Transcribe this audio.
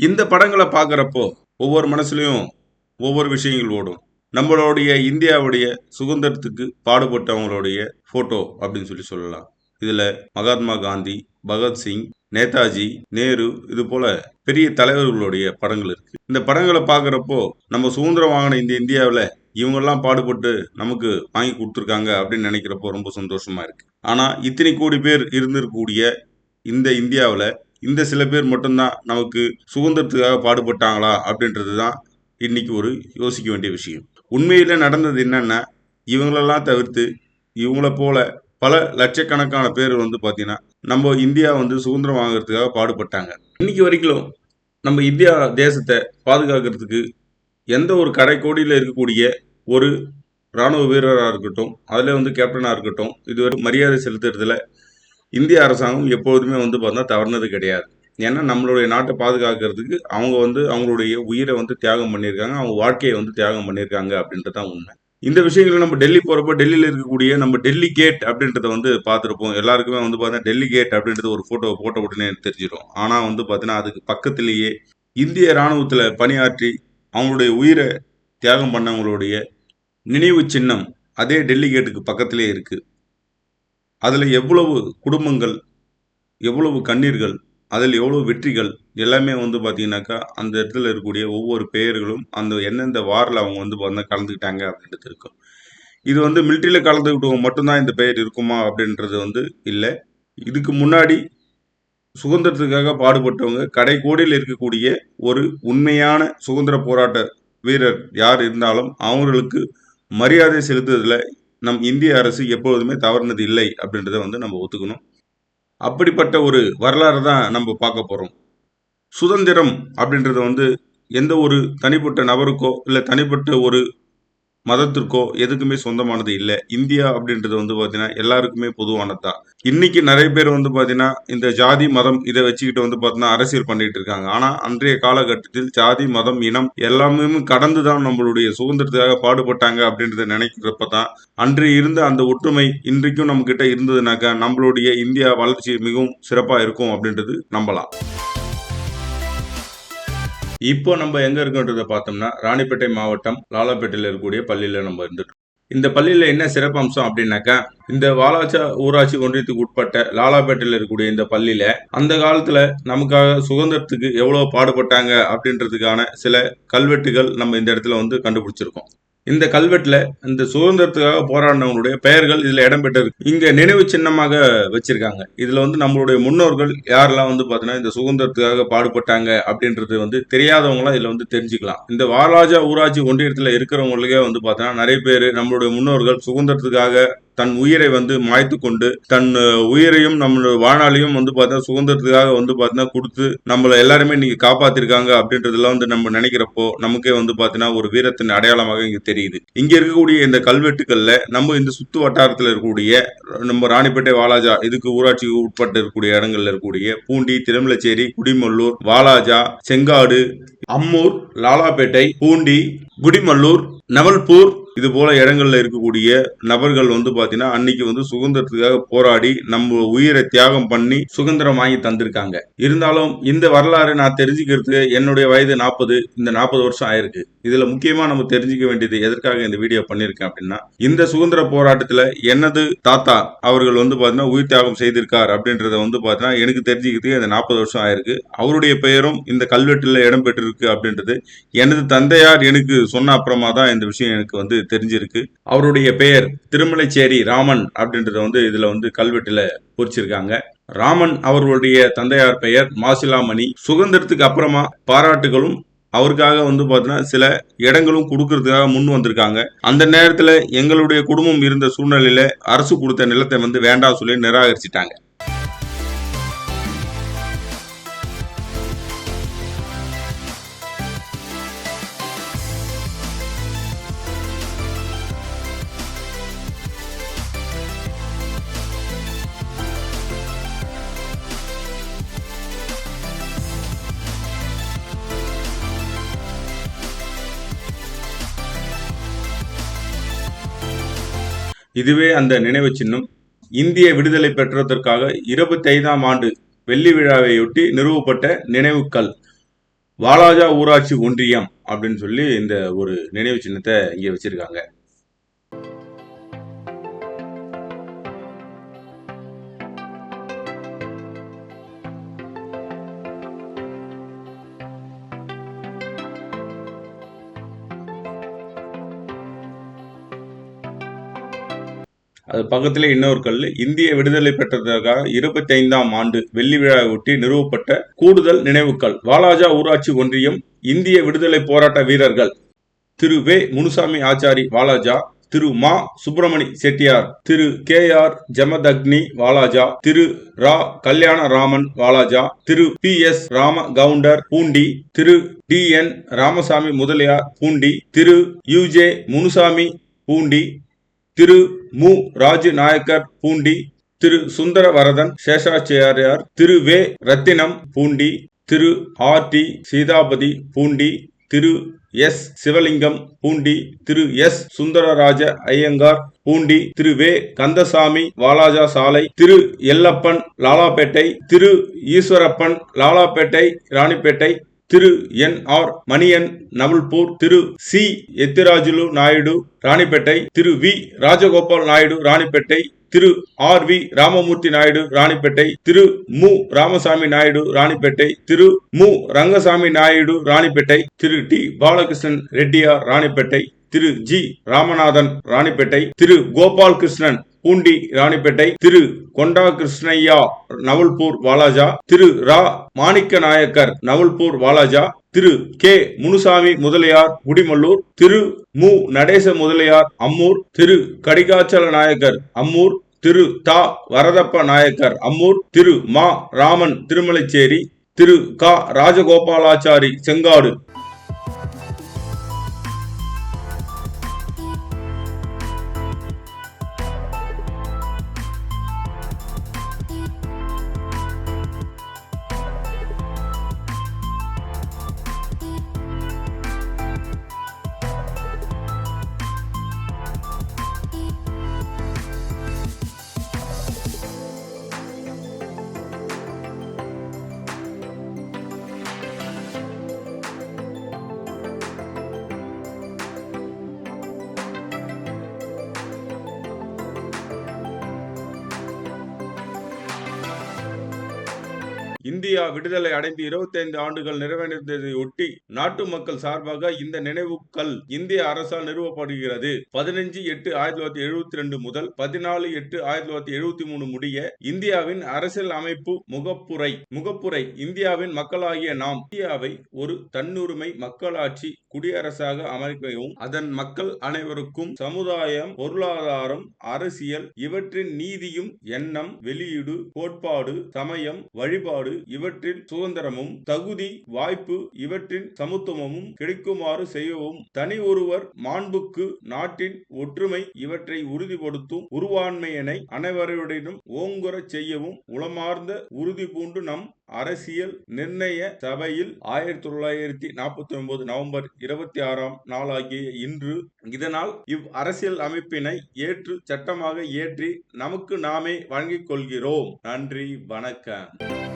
இந்த படங்களை பார்க்குறப்போ, ஒவ்வொரு மனசுலையும் ஒவ்வொரு விஷயங்கள் ஓடும். நம்மளுடைய இந்தியாவுடைய சுதந்திரத்துக்கு பாடுபட்டவங்களுடைய ஃபோட்டோ அப்படின்னு சொல்லி சொல்லலாம். இதில் மகாத்மா காந்தி, பகத்சிங், நேதாஜி, நேரு இது போல பெரிய தலைவர்களுடைய படங்கள் இருக்கு. இந்த படங்களை பார்க்குறப்போ, நம்ம சுதந்திரம் வாங்கின இந்த இந்தியாவில் இவங்கெல்லாம் பாடுபட்டு நமக்கு வாங்கி கொடுத்துருக்காங்க அப்படின்னு நினைக்கிறப்போ ரொம்ப சந்தோஷமா இருக்கு. ஆனால் இத்தனை கோடி பேர் இருந்திருக்கக்கூடிய இந்த இந்தியாவில் இந்த சில பேர் மட்டும்தான் நமக்கு சுதந்திரத்துக்காக பாடுபட்டாங்களா? அப்படின்றது தான் இன்றைக்கி ஒரு யோசிக்க வேண்டிய விஷயம். உண்மையில் நடந்தது என்னென்னா இவங்களெல்லாம் தவிர்த்து, இவங்கள போல பல லட்சக்கணக்கான பேர் வந்து பார்த்தீங்கன்னா, நம்ம இந்தியா வந்து சுதந்திரம் வாங்குறதுக்காக பாடுபட்டாங்க. இன்னைக்கு வரைக்கும் நம்ம இந்தியா தேசத்தை பாதுகாக்கிறதுக்கு எந்த ஒரு கடைக்கோடியில் இருக்கக்கூடிய ஒரு ராணுவ வீரராக இருக்கட்டும், அதில் வந்து கேப்டனாக இருக்கட்டும், இதுவரை மரியாதை செலுத்துறதுல இந்திய அரசாங்கம் எப்போதுமே வந்து பார்த்தீங்கன்னா தவறுனது கிடையாது. ஏன்னா, நம்மளுடைய நாட்டை பாதுகாக்கிறதுக்கு அவங்க வந்து அவங்களுடைய உயிரை வந்து தியாகம் பண்ணியிருக்காங்க. அவங்க வாழ்க்கையை வந்து தியாகம் பண்ணியிருக்காங்க அப்படின்றது தான் உண்மை. இந்த விஷயங்களை நம்ம டெல்லி போகிறப்ப டெல்லியில் இருக்கக்கூடிய நம்ம டெல்லி கேட் அப்படின்றத வந்து பார்த்துருப்போம் எல்லாருக்குமே வந்து பார்த்தீங்கன்னா, டெல்லி கேட் அப்படின்றது ஒரு ஃபோட்டோ போட்ட உடனே தெரிஞ்சிடும் ஆனால் வந்து பார்த்தீங்கன்னா, அதுக்கு பக்கத்திலேயே இந்திய இராணுவத்தில் பணியாற்றி அவங்களுடைய உயிரை தியாகம் பண்ணவங்களுடைய நினைவு சின்னம் அதே டெல்லி கேட்டுக்கு பக்கத்திலே இருக்குது அதில் எவ்வளவு குடும்பங்கள், எவ்வளவு கண்ணீர்கள், அதில் எவ்வளவு வெற்றிகள் எல்லாமே வந்து பார்த்தீங்கன்னாக்கா, அந்த இடத்துல இருக்கக்கூடிய ஒவ்வொரு பெயர்களும், அந்த எந்தெந்த வாரில் அவங்க வந்து பார்த்தீங்கன்னா கலந்துக்கிட்டாங்க அப்படின்றது இருக்கும். இது வந்து மிலிட்ரியில் கலந்துக்கிட்டவங்க மட்டும்தான் இந்த பெயர் இருக்குமா அப்படின்றது வந்து இல்லை இதுக்கு முன்னாடி சுதந்திரத்துக்காக பாடுபட்டவங்க கடைக்கோடியில் இருக்கக்கூடிய ஒரு உண்மையான சுதந்திர போராட்ட வீரர் யார் இருந்தாலும், அவங்களுக்கு மரியாதை செலுத்துவதில் நம் இந்திய அரசு எப்பொழுதுமே தவறுனது இல்லை அப்படின்றத வந்து நம்ம ஒத்துக்கணும். அப்படிப்பட்ட ஒரு வரலாறு தான் நம்ம பார்க்க போகிறோம் சுதந்திரம் அப்படின்றத வந்து எந்த ஒரு தனிப்பட்ட நபருக்கோ, இல்லை தனிப்பட்ட ஒரு மதத்திற்கோ எதுக்குமே சொந்தமானது இல்ல. இந்தியா அப்படின்றது வந்து பார்த்தீங்கன்னா, எல்லாருக்குமே பொதுவானது தான். இன்னைக்கு நிறைய பேர் வந்து பார்த்தீங்கன்னா, இந்த ஜாதி, மதம் இதை வச்சுக்கிட்டு வந்து பார்த்தீங்கன்னா, அரசியல் பண்ணிட்டு இருக்காங்க. ஆனா, அன்றைய காலகட்டத்தில் ஜாதி, மதம், இனம் எல்லாமே கடந்து தான் நம்மளுடைய சுதந்திரத்துக்காக பாடுபட்டாங்க அப்படின்றத நினைக்கிறப்ப தான், அன்று இருந்த அந்த ஒற்றுமை இன்றைக்கும் நம்மக்கிட்ட இருந்ததுனாக்கா, நம்மளுடைய இந்தியா வளர்ச்சி மிகவும் சிறப்பா இருக்கும் அப்படின்றது நம்பலாம். இப்போ நம்ம எங்க இருக்கோன்றத பார்த்தோம்னா, ராணிப்பேட்டை மாவட்டம் லாலாப்பேட்டையில் இருக்கக்கூடிய பள்ளியில நம்ம இருந்துட்டு இந்த பள்ளியில என்ன சிறப்பம்சம் அப்படின்னாக்கா, இந்த வாலாச்சா ஊராட்சி ஒன்றியத்துக்கு உட்பட்ட லாலாபேட்டையில் இருக்கக்கூடிய இந்த பள்ளியில, அந்த காலத்துல நமக்காக சுதந்திரத்துக்கு எவ்வளவு பாடுபட்டாங்க அப்படின்றதுக்கான சில கல்வெட்டுகள் நம்ம இந்த இடத்துல வந்து கண்டுபிடிச்சிருக்கோம். இந்த கல்வெட்டுல இந்த சுதந்திரத்துக்காக போராடினவங்களுடைய பெயர்கள் இதுல இடம்பெற்றிருக்கு. இங்க நினைவு சின்னமாக வச்சிருக்காங்க. இதுல வந்து நம்மளுடைய முன்னோர்கள் யாரெல்லாம் வந்து பாத்தீங்கன்னா இந்த சுதந்திரத்துக்காக பாடுபட்டாங்க அப்படின்றது வந்து தெரியாதவங்களாம் இதுல வந்து தெரிஞ்சுக்கலாம். இந்த வாலாஜா ஊராட்சி ஒன்றியத்துல இருக்கிறவங்களுக்கே வந்து பாத்தீங்கன்னா நிறைய பேர் நம்மளுடைய முன்னோர்கள் சுதந்திரத்துக்காக தன் உயிரை வந்து மாய்த்து கொண்டு, தன் உயிரையும் நம்மளோட வாழ்நாளையும் வந்து பார்த்தீங்கன்னா, சுதந்திரத்துக்காக வந்து பார்த்தீங்கன்னா கொடுத்து நம்மள எல்லாருமே இன்னைக்கு காப்பாத்திருக்காங்க அப்படின்றதெல்லாம் வந்து நம்ம நினைக்கிறப்போ, நமக்கே வந்து பார்த்தீங்கன்னா, ஒரு வீரத்தின் அடையாளமாக இங்கே தெரியுது. இங்க இருக்கக்கூடிய இந்த கல்வெட்டுக்கள்ல நம்ம இந்த சுத்து வட்டாரத்தில் இருக்கக்கூடிய நம்ம ராணிப்பேட்டை, வாலாஜா இதுக்கு ஊராட்சிக்கு உட்பட்டு இருக்கக்கூடிய இடங்கள்ல இருக்கக்கூடிய பூண்டி, திருமலச்சேரி, குடிமல்லூர், வாலாஜா, செங்காடு, அம்மூர், லாலாப்பேட்டை, பூண்டி, குடிமல்லூர், நவல்பூர் இது போல இடங்கள்ல இருக்கக்கூடிய நபர்கள் வந்து பார்த்தீங்கன்னா, அன்னைக்கு வந்து சுதந்திரத்துக்காக போராடி நம்ம உயிரை தியாகம் பண்ணி சுதந்திரம் வாங்கி தந்திருக்காங்க. இருந்தாலும் இந்த வரலாறு நான் தெரிஞ்சுக்கிறதுக்கு என்னுடைய வயது 40 இந்த 40 வருஷம் ஆயிருக்கு. இதுல முக்கியமா நம்ம தெரிஞ்சுக்க வேண்டியது எதற்காக இந்த வீடியோ பண்ணியிருக்கேன் அப்படின்னா, இந்த சுதந்திர போராட்டத்துல எனது தாத்தா அவர்கள் வந்து பார்த்தீங்கன்னா, உயிர் தியாகம் செய்திருக்கார் அப்படின்றத வந்து பார்த்தீங்கன்னா, எனக்கு தெரிஞ்சுக்கிறதுக்கு இந்த 40 வருஷம் ஆயிருக்கு. அவருடைய பெயரும் இந்த கல்வெட்டுல இடம்பெற்றிருக்கு அப்படின்றது எனது தந்தையார் எனக்கு சொன்ன அப்புறமா தான் இந்த விஷயம் எனக்கு வந்து தெரிஞ்சிருக்கு. அவருடைய பெயர் திருமலைச்சேரி ராமன் அப்படின்றத வந்து இதுல வந்து கல்வெட்டுல பொறிச்சிருக்காங்க. ராமன் அவர்களுடைய தந்தையார் பெயர் மாசிலாமணி. சுதந்திரத்துக்கு அப்புறமா பாராட்டுகளும் அவருக்காக வந்து பார்த்தீங்கன்னா, சில இடங்களும் கொடுக்கறதுக்காக முன் வந்திருக்காங்க. அந்த நேரத்துல எங்களுடைய குடும்பம் இருந்த சூழ்நிலையில அரசு கொடுத்த நிலத்தை வந்து வேண்டாம் சொல்லி நிராகரிச்சுட்டாங்க. இதுவே அந்த நினைவு சின்னம். இந்திய விடுதலை பெற்றதற்காக 25ஆம் ஆண்டு வெள்ளி விழாவையொட்டி நிறுவப்பட்ட நினைவுக்கல். வாலாஜா ஊராட்சி ஒன்றியம் அப்படின்னு சொல்லி இந்த ஒரு நினைவு சின்னத்தை இங்கே வச்சிருக்காங்க அது பக்கத்தில் இன்னொரு கல் இந்திய விடுதலை பெற்றதற்காக இருபத்தி ஐந்தாம் ஆண்டு வெள்ளி விழாவை ஒட்டி நிறுவப்பட்ட கூடுதல் நினைவுக்கல் வாலாஜா ஊராட்சி ஒன்றியம் இந்திய விடுதலை போராட்ட வீரர்கள். திரு. வே. Munusamy Achari Walaja Thiru. Ma. Subramani Chettiar Thiru. K. R. Jamadagni Walaja Thiru. Ra. Kalyanaraman Walaja Thiru. P. S. Rama Gounder Poondi Thiru. T. N. Ramasamy Mudaliar Poondi Thiru. U J Munusamy Poondi Thiru Mu. Rajanayakkar Poondi Thiru Sundaravaradhan Seshachariyar Thiru Ve. Rathinam Poondi Thiru R. T. Seethapathi Poondi Thiru S. Sivalingam Poondi Thiru S. Sundararaja Iyengar Poondi Thiru Ve. Kandasamy Walaja சாலை Thiru Ellappan Lalapet Thiru Eswarappan Lalapet Ranipet Thiru N R Maniyan Navalpur Thiru C Ethirajulu Naidu Ranipet Thiru V Rajagopal Naidu Ranipet Thiru R V Ramamurthy Naidu Ranipet Thiru Mu Ramasamy Naidu Ranipet Thiru Mu Rangasamy Naidu Ranipet Thiru T Balakrishnan Reddiar Ranipet Thiru G Ramanathan Ranipet Thiru Gopal Krishnan Poondi Ranipet Thiru Konda Krishnaiah Navalpur Walaja Thiru Ra Manikka Nayakkar Navalpur Walaja Thiru K Munusamy Mudaliar Kudimallur Thiru Mu Nadesa Mudaliar Ammur திரு கடிகாச்சல நாயக்கர் அம்மூர் திரு தா வரதப்ப நாயக்கர் அம்மூர் திரு மா ராமன் திருமலைச்சேரி திரு க Rajagopalachari Sengadu. India விடுதலை அடைந்து 25 ஆண்டுகள் நிறைவேறியதை ஒட்டி நாட்டு மக்கள் சார்பாக இந்த நினைவுக்கல் இந்திய அரசால் நிறுவப்படுகிறது. பதினஞ்சு எட்டு ஆயிரத்தி தொள்ளாயிரத்தி எழுபத்தி ரெண்டு முதல் பதினாலு எட்டு ஆயிரத்தி தொள்ளாயிரத்தி எழுபத்தி மூணு முடிய இந்தியாவின் அரசியல் அமைப்பு முகப்புரை முகப்புரை இந்தியாவின் மக்களாகிய நாம். இந்தியாவை ஒரு தன்னுரிமை மக்களாட்சி குடியரசாக அமைக்கவும் அதன் மக்கள் அனைவருக்கும் சமுதாயம் பொருளாதாரம் அரசியல் இவற்றின் நீதியும் எண்ணம் வெளியீடு கோட்பாடு சமயம் வழிபாடு இவற்றின் சுதந்திரமும் தகுதி வாய்ப்பு இவற்றின் சமத்துவமும் கிடைக்குமாறு செய்யவும் தனி ஒருவர் மாண்புக்கு நாட்டின் ஒற்றுமை இவற்றை உறுதிப்படுத்தும் உருவாண்மையினை அனைவருடனும் ஓங்குறச் செய்யவும் உளமார்ந்த உறுதி பூண்டு நம் அரசியல் நிர்ணய சபையில் ஆயிரத்தி தொள்ளாயிரத்தி நாற்பத்தி ஒன்பது நவம்பர் இருபத்தி ஆறாம் நாளாகிய இன்று இதனால் இவ் அரசியல் அமைப்பினை ஏற்று சட்டமாக ஏற்றி நமக்கு நாமே வழங்கிக் கொள்கிறோம். நன்றி வணக்கம்.